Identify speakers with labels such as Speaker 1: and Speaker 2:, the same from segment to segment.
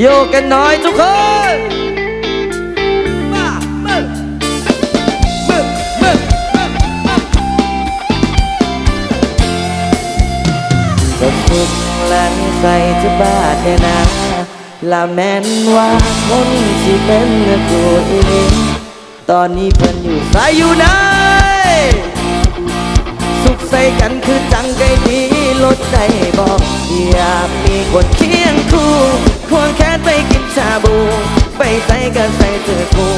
Speaker 1: โยกกันหน่อยทุกคนมามึงมึงมึงก็ทุกลันใส่จะบาดแน่นะละแม่นว่าคนที่เป็นตัวเองตอนนี้เพิ่นอยู่ใส่อยู่ไหนสุขใส่กันคือจังไกดีลดได้บอกอยากมีคนเคีย ใส่กันใส่เธอกู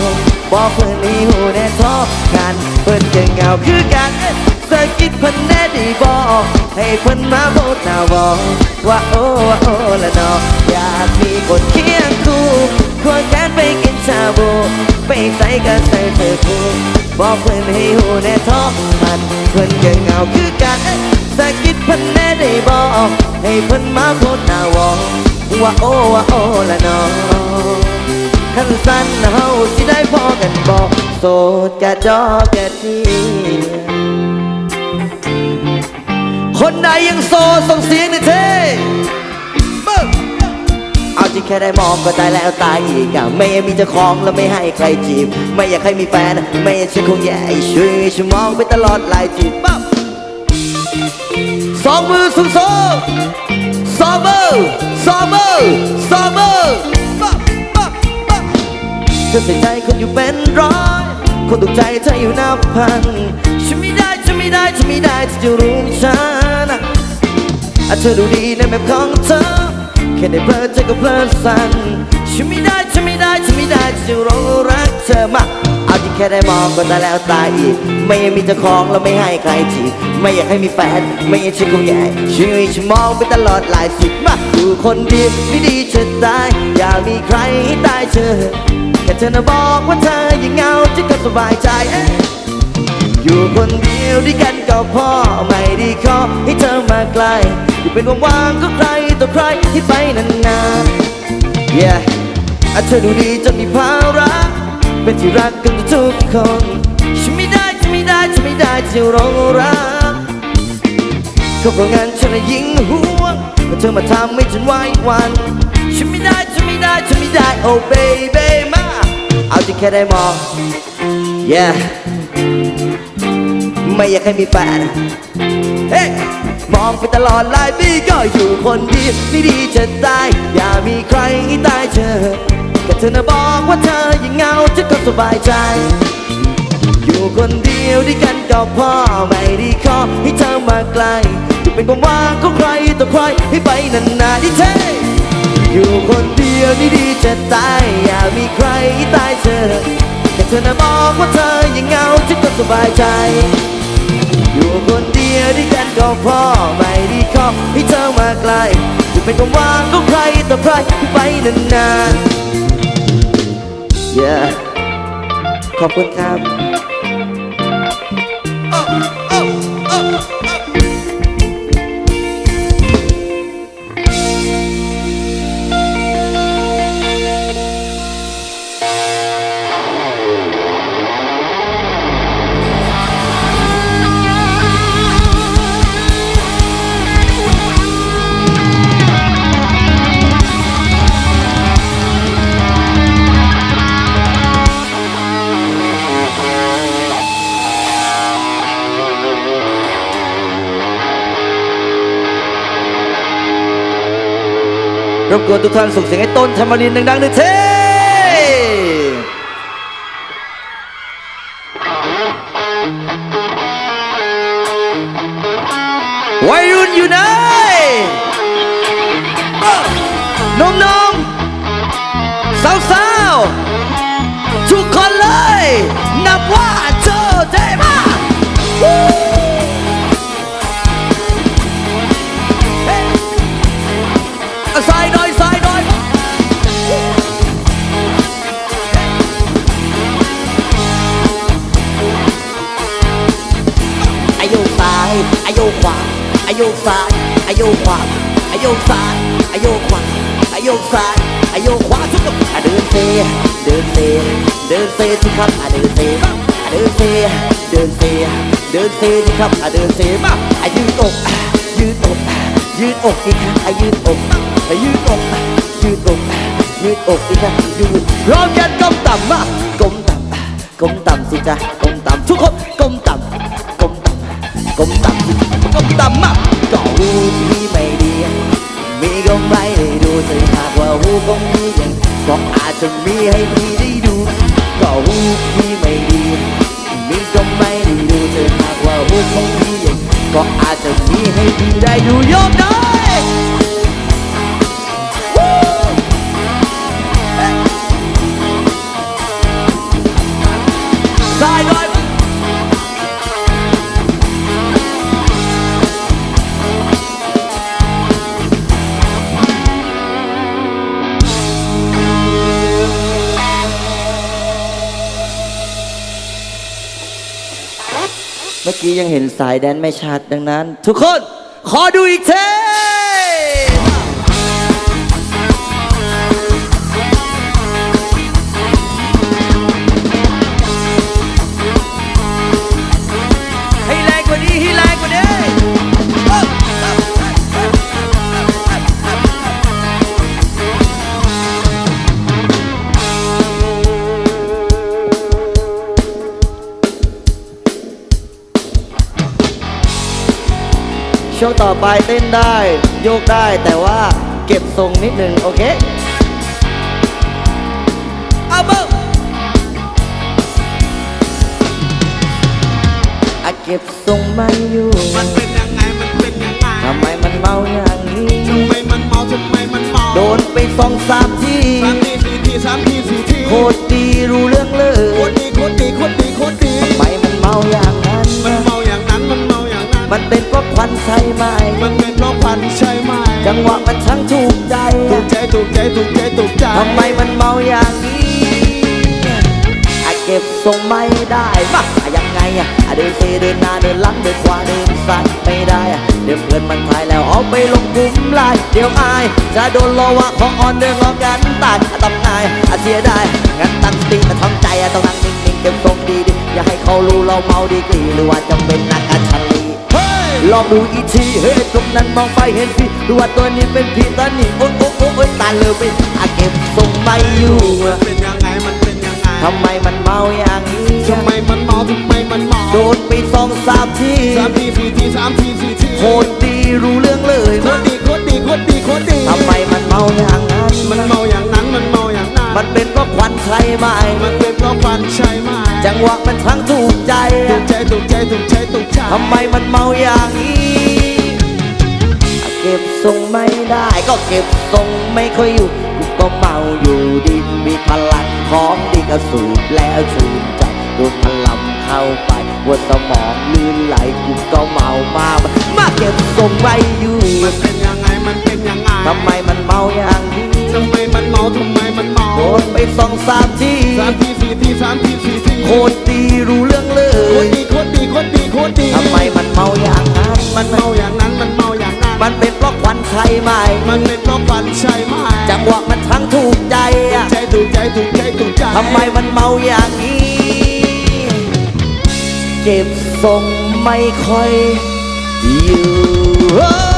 Speaker 1: บอกเพื่อนนี่หูแน่ชอบกัน เพื่อนจะเหงาคือกันสะกิดเพื่อนแน่ดีบอกให้เพื่อนมาโพดหน้าบอกว่าโอ้ว่าโอ้ละนออยากมีคนเคียงคู่ควงแขนไปกินชาบูไปใส่กันใส่เธอกูบอกเพื่อนให้หูแน่ทอมันเพื่อนก็เหงาคือกันสะกิดเพื่อนแน่ได้บอกให้เพื่อนมาโพดหน้าวอว่าโอ้ว่าโอ้ละนอ ขันสั้นเฮาสิได้พอกันบอกโสดกะจอกะทีคนใดยังโสดส่งเสียงหน่อยเท่เอาจริงแค่ได้มองก็ตายแล้วตายอีกอะไม่อยากมีเจ้าของแล้วไม่ให้ใครจีบ ไม่อยากให้มีแฟน ไม่อยากฉันคงแย่ช่วยฉันมองไปตลอดหลายทีปั๊บสองมือสูงสูงสองมือสองมือสองมือปั๊บ อใส่ใจคนอยู่เป็นร้อย คนถูกใจเธออยู่นับพัน ฉันไม่ได้ฉันไม่ได้ฉันไม่ได้ที่จะรู้ฉันอะอะเธอดูดีในแบบของเธอ แค่ได้เพลิดเธอก็เพลิดสั่นฉันไม่ได้ฉันไม่ได้ฉันไม่ได้ที่จะร้องรักเธอมาเอาที่แค่ได้มองก็ตายแล้วตายอีก ไม่อยากมีเจ้าของแล้วไม่ให้ใครจีบไม่อยากให้มีแฟน ไม่อยากฉันคงแย่ช่วยฉันมองไปตลอดหลายสิบมาดูคนดีไม่ดีจะตาย อยากมีใครให้ตายเธอ เธอนะบอกว่าเธอยังเงาฉันก็สบายใจเอ๊ะอยู่คนเดียวด้วยกันก็พอไม่ได้ขอให้เธอมาไกล อยู่เป็นว่างๆก็ใครต่อใครที่ไปนานๆ yeah อะเธอดูดีจนมีภาระเป็นที่รักกันทุกคนฉันไม่ได้ฉันไม่ได้ฉันไม่ได้ที่รองรักก็เพราะงั้นฉันเลยยิ่งห่วงว่าเธอมาทำให้ฉันไหววันฉันไม่ได้ฉันไม่ได้ฉันไม่ได้ oh baby เอาที่แค่ได้มอง yeah ไม่อยากให้มีแฟนเฮ้มองไปตลอดหลายปีก็อยู่คนเดียวนี่ดีจะตาย อย่ามีใครให้ตายเธอแค่เธอนะบอกว่าเธออยังเงาฉันก็สบายใจ อยู่คนเดียวด้วยกันก็พอไม่ด้ขอให้เธอมาไกลอยู่เป็นความว่างของใครต่อใครให้ไปนานๆที่เท่อ ยู่คนเดียวนี่ดีจะตาย อย่ามีใครตายเธอแค่เธอน่ะบอกว่าเธอยังเหงาฉันก็สบายใจ อยู่คนเดียวด้วยกันก็พอไม่ด้ขอให้เธอมาไกลจะเป็นความว่างของใครต่อใครที่ไปนานๆ yeah ขอบคุณครับร บกวนทุกท่านส่งเสียงให้ต้นธรรมรินทร์ดังๆหน่อยเท่วัยรุ่นอยู่ไหนน้องๆสาวๆทุกคนเลย นับว่าเจอเท่มากาอายุซ้ายอายุขวาอายุซ้ายอายุขวาอายุซ้ายอายุขวาทุกคนเดินเซเดินเซเดินเซสิครับเดินเซอะเดินเซเดินเซเดินเซสิครับเดินเซมายืดอกยืดอกยืดอกอีกครั้งยืดอกยืดอกยืดอกยืดอกสิจ้ะอยู่พร้อมกันก้มต่ำมาก้มต่ำก้มต่ำสิจ้ะก้มต่ำทุกคนก้มต่ำก้มต่ำก้มต่ำ หูพี่ไม่ดี มีก็ไม่ได้ดูแต่หากว่าหูของพี่ยังก็อาจจะมีให้พี่ได้ดู ก็หูพี่ไม่ดี มีก็ไม่ได้ดูแต่หากว่าหูของพี่ยังก็อาจจะมีให้พี่ได้ดูโยมได้ส กี้ยังเห็นสายแดนไม่ชัดดังนั้น ทุกคน ขอดูอีกเท ช่วงต่อไปเต้นได้ โยกได้แต่ว่าเก็บทรงนิดนึง โอเคเอาเบิ้งอะเก็บทรงไม่อยู่
Speaker 2: มันเป็นยังไง มันเป็นยังไง
Speaker 1: ทำไมมันเมาอย่างนี้
Speaker 2: ทำไมมันเมาทำไมมันเมา
Speaker 1: โดนไปสองสามที
Speaker 2: สามทีสี่ทีสามทีสี่ที
Speaker 1: โคตรดีรู้เรื่องเล
Speaker 2: โค
Speaker 1: ย
Speaker 2: ตรดีโคตรดีโคตรดีโคตรดี
Speaker 1: ทำไมมันเมาอย่างนั้น
Speaker 2: มันเมาอย่างนั้นมันเมาอย่างนั้น
Speaker 1: มันเป็นเพราะควันใช่ไหม
Speaker 2: มันเป็นเพราะพันใช่ไหม
Speaker 1: จังหวะมันช่างถูกใจ
Speaker 2: ถูกใจถูกใจถูกใจถูกใจ
Speaker 1: ทำไมมันเมาอย่างนี้อะเก็บทรงไม่ได้มาอะยังไงอะอะเดินเซเดินหน้าเดินหลังเดินขวาเดินซ้ายไม่ได้อะเดี๋ยวเพื่อนมันทายแล้วเอาไปลงกลุ่มไลน์เดี๋ยวอาย จะโดนล้อว่าของอ่อนเดินล้อกันตายอะต้องอายอะเสียดายงั้นตั้งสติแต่ทำใจอะต้องนั่งนิ่งๆเก็บทรงดีๆอย่าให้เขารู้เราเมาดีกรีหรือว่าจะเป็นนักการชัน ลี
Speaker 2: เฮ้ย
Speaker 1: ลองดูอีกทีเฮ้ยตรงนั้นมองไปเห็นพี่ดูว่าตัวนี้เป็นพี่ตอนนี้โอ๊ยโอ๊ยโอ๊ยโอ๊ยตาเลยไปอาเก็บทรงไม่อยู่
Speaker 2: มันเป็นยังไงมันเป็นยังไง
Speaker 1: ทำไมมันเมาอย่างนี้
Speaker 2: ทำไมมันเมาทำไมมันเมา
Speaker 1: โดนไปสองสามที
Speaker 2: สามทีสี่ทีสามทีสี่ที
Speaker 1: โคตรดีรู้เรื่องเลย
Speaker 2: โคตรดีโคตรดีโคตรดีโคตรดี
Speaker 1: ทำไมมันเมาอย่างนั้น
Speaker 2: มันเมาอย่างนั้นมันเมาอย่างนั้น
Speaker 1: มันเป็นเพราะควันใช่ไหม
Speaker 2: มันเป็นเพราะพันใช่ไหม
Speaker 1: จังหวะมันทั้งถูกใจ
Speaker 2: ถูก
Speaker 1: ทำไมมันเมาอย่างนี้ เก็บทรงไม่ได้ก็เก็บทรงไม่ค่อยอยู่กูก็เมาอยู่ดินมีพลังของดีก็สูบแล้วชื่นใจโดนพลังเข้าไปหัวสมองลื่นไหลกูก็เมามามาเก็บทรงไม่อยู่
Speaker 2: มันเป็นยังไงมันเป็นยังไง
Speaker 1: ทำไมมันเมาอย่างนี้
Speaker 2: ทำไมมันเมาทำไมมันเมา
Speaker 1: โดนไปสองสามที
Speaker 2: สามทีสี่ทีสามทีสี่ที
Speaker 1: โคตรดีรู้เรื่องเล
Speaker 2: โคต
Speaker 1: ย
Speaker 2: ร ดีโคตรดีโคตรดีโคตรดี
Speaker 1: ทำไมมันเมาอย่างนั้น
Speaker 2: มันเมาอย่างนั้น มันเมาอย่างนั้น
Speaker 1: มันเป็นเพราะควันใช่ไหม
Speaker 2: มันเป็นเพราะฟันใช่ไหม
Speaker 1: จังหวะมันทั้งถูกใจอะ
Speaker 2: ใจถูกใจถูกใจถูกใจ
Speaker 1: ทำไมมันเมาอย่างนี้ เก็บทรงไม่ค่อยอยู่